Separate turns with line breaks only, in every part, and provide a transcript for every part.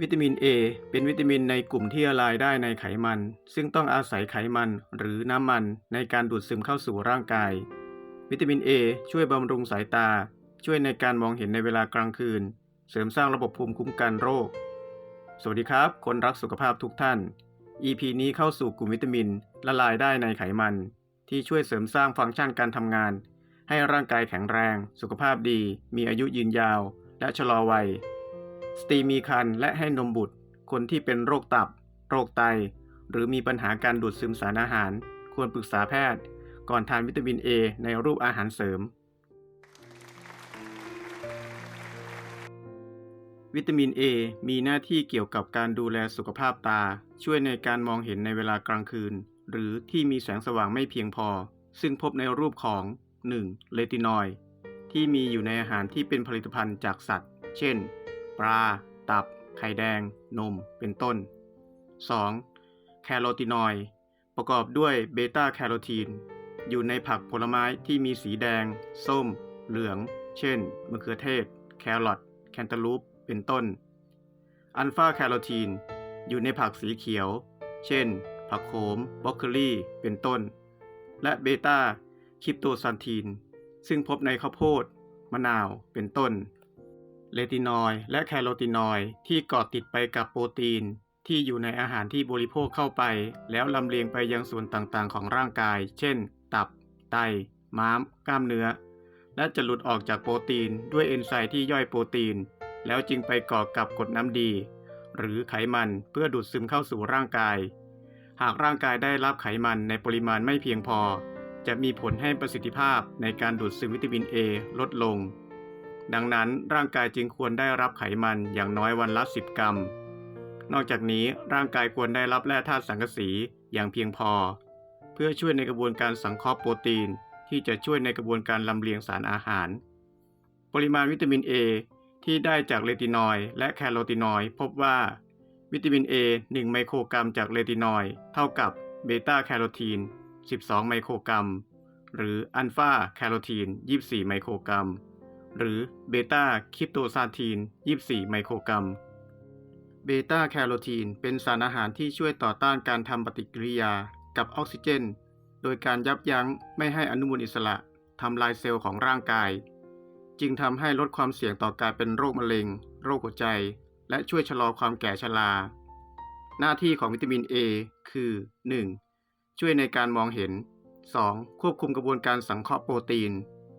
วิตามิน A เป็นวิตามินในกลุ่มที่ละลายได้ในไขมัน ซึ่งต้องอาศัยไขมันหรือน้ำมันในการดูดซึมเข้าสู่ร่างกาย วิตามิน A ช่วยบำรุงสายตา ช่วยในการมองเห็นในเวลากลางคืน เสริมสร้างระบบภูมิคุ้มกันโรค สวัสดีครับ คนรักสุขภาพทุกท่าน EP นี้เข้าสู่กลุ่มวิตามิน ละลายได้ในไขมัน ที่ช่วยเสริมสร้างฟังก์ชันการทำงาน ให้ร่างกายแข็งแรง สุขภาพดี มีอายุยืนยาว และชะลอวัย สตรีมีครรภ์และให้นมบุตร คนที่เป็นโรคตับ โรคไต หรือมีปัญหาการดูดซึมสารอาหาร ควรปรึกษาแพทย์ ก่อนทานวิตามิน A ในรูปอาหารเสริม วิตามิน A มีหน้าที่เกี่ยวกับการดูแลสุขภาพตา ช่วยในการมองเห็นในเวลากลางคืน หรือที่มีแสงสว่างไม่เพียงพอ ซึ่งพบในรูปของ 1. เลตินอยด์ที่มีอยู่ในอาหารที่เป็นผลิตภัณฑ์จากสัตว์ เช่น ปลา ตับ ไข่แดง นม เป็นต้น 2. แคโรทีนอยด์ประกอบด้วยเบต้าแคโรทีน อยู่ในผักผลไม้ที่มีสีแดง ส้ม เหลือง เช่น มะเขือเทศ แครอท แคนตาลูป เป็นต้น อัลฟาแคโรทีน อยู่ในผักสีเขียว เช่น ผักโขมบรอกโคลีเป็นต้น และเบต้าคริปโตซานทีน ซึ่งพบในข้าวโพด มะนาว เป็นต้น เลตินอยด์และแคโรทีนอยด์ที่เกาะติดไปกับโปรตีน ที่อยู่ในอาหารที่บริโภคเข้าไป แล้วลำเลียงไปยังส่วนต่างๆ ของร่างกาย เช่น ตับ ไต ม้าม กล้ามเนื้อ และจะหลุดออกจากโปรตีนด้วยเอนไซม์ที่ย่อยโปรตีน แล้วจึงไปเกาะกับกรดน้ำดี หรือไขมันเพื่อดูดซึมเข้าสู่ร่างกาย หากร่างกายได้รับไขมันในปริมาณไม่เพียงพอ จะมีผลให้ประสิทธิภาพในการดูดซึมวิตามิน A ลดลง ดังนั้นร่างกายจึงควรได้รับไขมันอย่างน้อยวันละ 10 กรัม นอกจากนี้ร่างกายควรได้รับแร่ธาตุสังกะสีอย่างเพียงพอ เพื่อช่วยในกระบวนการสังเคราะห์โปรตีน ที่จะช่วยในกระบวนการลำเลียงสารอาหาร ปริมาณวิตามิน A ที่ได้จากเลตินอยด์และแคโรทีนอยด์พบว่า วิตามิน A 1 ไมโครกรัมจากเลตินอยด์เท่ากับเบต้าแคโรทีน 12 ไมโครกรัม หรืออัลฟาแคโรทีน 24 ไมโครกรัม หรือเบต้าคริปโตซานทีน 24 ไมโครกรัม เบต้าแคโรทีน เป็นสารอาหารที่ช่วยต่อต้านการทำปฏิกิริยากับออกซิเจน โดยการยับยั้งไม่ให้อนุมูลอิสระทำลายเซลล์ของร่างกาย จึงทำให้ลดความเสี่ยงต่อการเป็นโรคมะเร็ง โรคหัวใจ และช่วยชะลอความแก่ชรา หน้าที่ของวิตามิน A คือ 1. ช่วยในการมองเห็น 2. ควบคุมกระบวนการสังเคราะห์โปรตีน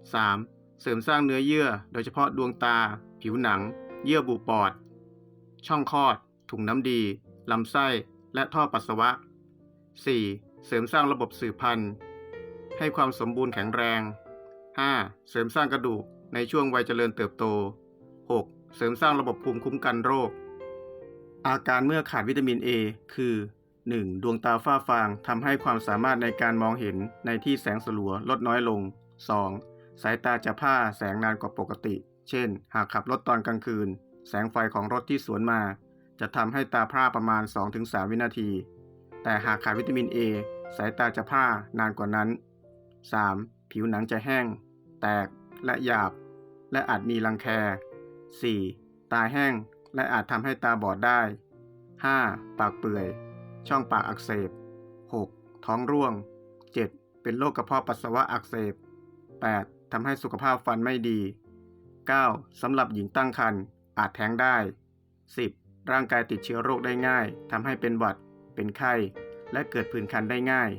3. เสริมสร้างเนื้อเยื่อ โดยเฉพาะดวงตา ผิวหนัง เยื่อบุปอด ช่องคลอด ถุงน้ำดี ลำไส้ และท่อปัสสาวะ 4. เสริมสร้างระบบสืบพันธุ์ ให้ความสมบูรณ์แข็งแรง 5. เสริมสร้างกระดูกในช่วงวัยเจริญเติบโต 6. เสริมสร้างระบบภูมิคุ้มกันโรค อาการเมื่อขาดวิตามิน A คือ 1. ดวงตาฝ้าฟางทำให้ความสามารถในการมองเห็นในที่แสงสลัวลดน้อยลง 2. สายตาจะผ้าแสงนานกว่าปกติ เช่น หากขับรถตอนกลางคืน แสงไฟของรถที่สวนมา จะทำให้ตาพร่าประมาณ 2-3 วินาที แต่หากขาดวิตามิน A สายตาจะพร่านานกว่านั้น 3. ผิวหนังจะแห้ง แตกและหยาบ และอาจมีรังแค 4. ตาแห้งและอาจทำให้ตาบอดได้ 5. ปากเปื่อย ช่องปากอักเสบ 6. ท้องร่วง 7. เป็นโรคกระเพาะปัสสาวะอักเสบ 8. ทำให้สุขภาพฟันไม่ดี 9. สำหรับหญิงตั้งครรภ์อาจแท้งได้ 10. ร่างกายติดเชื้อโรคได้ง่ายทำให้เป็นหวัด เป็นไข้ และเกิดผื่นคันได้ง่าย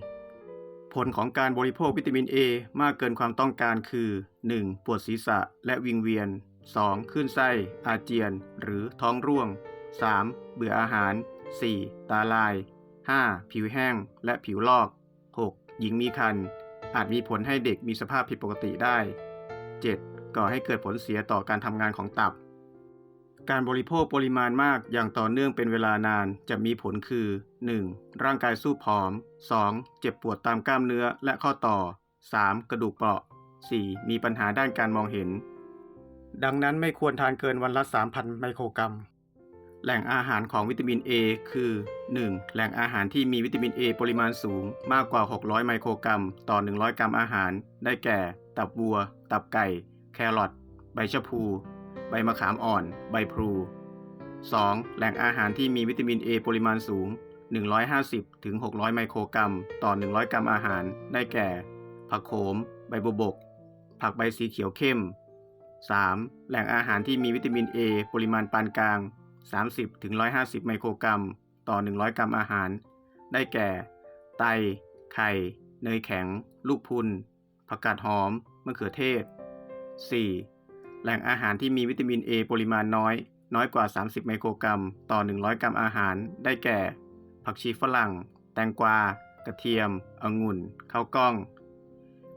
ผลของการบริโภควิตามิน A มากเกินความต้องการคือ 1. ปวดศีรษะและวิงเวียน 2. คลื่นไส้ อาเจียน หรือท้องร่วง 3. เบื่ออาหาร 4. ตาลาย 5. ผิวแห้งและผิวลอก 6. หญิงมีครรภ์ อาจมีผลให้เด็กมีสภาพผิดปกติได้ 7. ก่อให้เกิดผลเสียต่อการทำงานของตับ การบริโภคปริมาณมากอย่างต่อเนื่องเป็นเวลานานจะมีผลคือ 1. ร่างกายสู้ผอม 2. เจ็บปวดตามกล้ามเนื้อและข้อต่อ 3. กระดูกเปราะ 4. มีปัญหาด้านการมองเห็น ดังนั้นไม่ควรทานเกินวันละ 3,000 ไมโครกรัม แหล่งอาหารของวิตามิน A คือ 1. แหล่งอาหารที่มีวิตามิน A ปริมาณสูงมากกว่า 600 ไมโครกรัม ต่อ 100 กรัมอาหาร ได้แก่ ตับวัว ตับไก่ แครอท ใบชะพู ใบมะขามอ่อน ใบพลู 2. แหล่งอาหารที่มีวิตามิน A ปริมาณสูง 150-600 ไมโครกรัม ต่อ 100 กรัมอาหาร ได้แก่ ผักโขม ใบบวบก ผักใบสีเขียวเข้ม 3. แหล่งอาหารที่มีวิตามิน A ปริมาณปานกลาง 30ถึง150ไมโครกรัม ต่อ 100 กรัมอาหาร ได้แก่ ไต ไข่ เนยแข็ง ลูกพุนผักกาดหอม มะเขือเทศ 4. แหล่งอาหารที่มีวิตามิน A ปริมาณน้อย น้อยกว่า 30 ไมโครกรัม ต่อ 100 กรัมอาหาร ได้แก่ ผักชีฝรั่ง แตงกวา กระเทียม องุ่น ข้าวกล้อง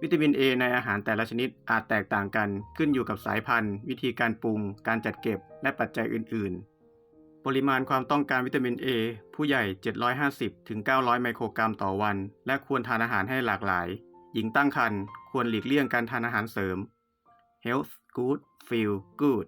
วิตามิน A ในอาหารแต่ละชนิดอาจแตกต่างกัน ขึ้นอยู่กับสายพันธุ์ วิธีการปรุง การจัดเก็บ และปัจจัยอื่น ๆ ริมาณความต้องการวิตามิน A ผู้ใหญ่ 750ถึง900 ไมโครกรัมต่อวัน และควรทานอาหารให้หลากหลาย หญิงตั้งครรภ์ควรหลีกเลี่ยงการทานอาหารเสริม Health Good Feel Good